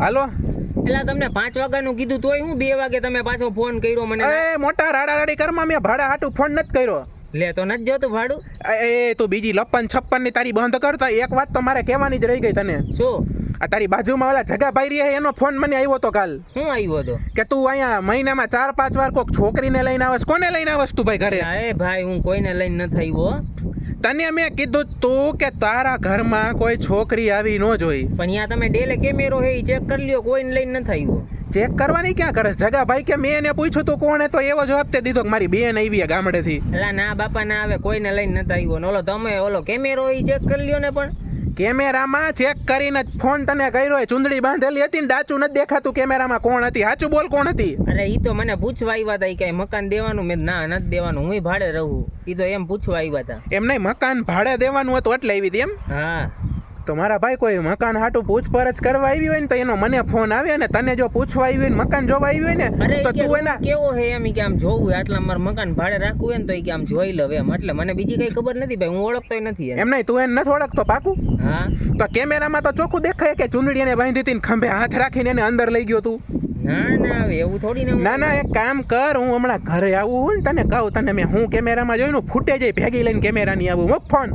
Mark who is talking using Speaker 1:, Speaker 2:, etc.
Speaker 1: હાલો.
Speaker 2: એટલે તમને પાંચ વાગ્યાનું કીધું તોય હું બે વાગે તમે પાછો ફોન કર્યો મને
Speaker 1: એ મોટા રાડા રાડી કરમાં મેં ભાડા હાટું ફોન નથી કર્યો.
Speaker 2: લે તો નથી જોતું ભાડું?
Speaker 1: એ તું બીજી લપ્પન છપ્પનની તારી બંધ કરતા એક વાત તો મારે કહેવાની જ રહી ગઈ તને.
Speaker 2: શું?
Speaker 1: આ તારી બાજુમાં ઓલા જગાભાઈ રહે એનો ફોન મને આવ્યો તો કાલ.
Speaker 2: શું આવ્યો તો?
Speaker 1: કે તું અહીંયા મહિનામાં ચાર પાંચ વાર કોક છોકરીને લઈને આવશ કોને લઈને આવસ તું ભાઈ ઘરે?
Speaker 2: અરે ભાઈ હું કોઈને લઈને નથી આવ્યો
Speaker 1: તને મેં કીધું તું કે તારા ઘરમાં કોઈ છોકરી આવી ન જોઈ
Speaker 2: પણ અહીંયા તમે ડેલે કેમેરો હે ચેક કરી લ્યો કોઈને લઈને નથી આવ્યો
Speaker 1: ચેક કરવાની ક્યાં કરે જગાભાઈ કે મેં એને પૂછ્યું તું કોણ તો એવો જવાબ તે દીધો કે મારી બેન આવી ગામડેથી.
Speaker 2: એટલે ના બાપા ના આવે કોઈને લઈને નથી આવ્યો ઓલો તમે ઓલો કેમેરો એ ચેક કરી લ્યો ને પણ.
Speaker 1: કેમેરામાં ચેક કરીને જ ફોન તને કર્યો ચુંદડી બાંધેલી હતી ને ડાચું નથી દેખાતું કેમેરામાં કોણ હતી? સાચું બોલ કોણ હતી?
Speaker 2: અરે ઈ તો મને પૂછવા આવ્યા હતા એ કઈ મકાન દેવાનું? મેં ના નથી દેવાનું હું ભાડે રહું. ઈ તો એમ પૂછવા આવ્યા હતા
Speaker 1: એમ નહીં મકાન ભાડે દેવાનું હતું એટલે આવી હતી એમ?
Speaker 2: હા.
Speaker 1: તો મારા ભાઈ કોઈ મકાન હાટું પૂછપરછ કરવા આવી હોય ને તો એનો મને ફોન આવે ને તને જો પૂછવા આવી હોય ને મકાન જોવા આવી હોય ને તો તું એના
Speaker 2: કેવો હે એમ કે આમ જોવું આટલા મારું મકાન ભાડે રાખવું હોય ને તો કે આમ જોઈ લવ એમ. એટલે મને બીજી કઈ ખબર નથી ભાઈ હું ઓળખતો નથી
Speaker 1: એમ. નહીં તું એને નથી ઓળખતો પાકું?
Speaker 2: હા?
Speaker 1: તો કેમેરામાં તો ચોખ્ખું દેખાય કે ચુંદડી એને બાંધી હતી ને ખંભે હાથ રાખીને એને અંદર લઈ ગયો તું.
Speaker 2: ના ના એવું થોડી ના
Speaker 1: ના એક કામ કર હું હમણાં ઘરે આવું ને તને કહું તને મેં હું કેમેરામાં જોયું ને ફૂટે જાય ભેગી લઈને કેમેરાની આવું. મૂક ફોન